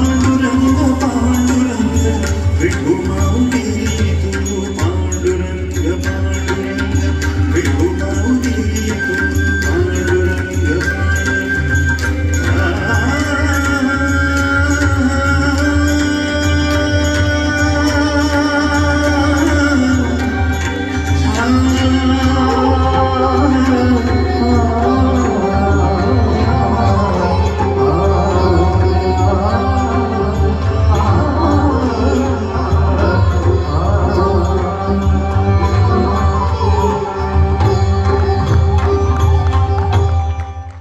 Hallelujah.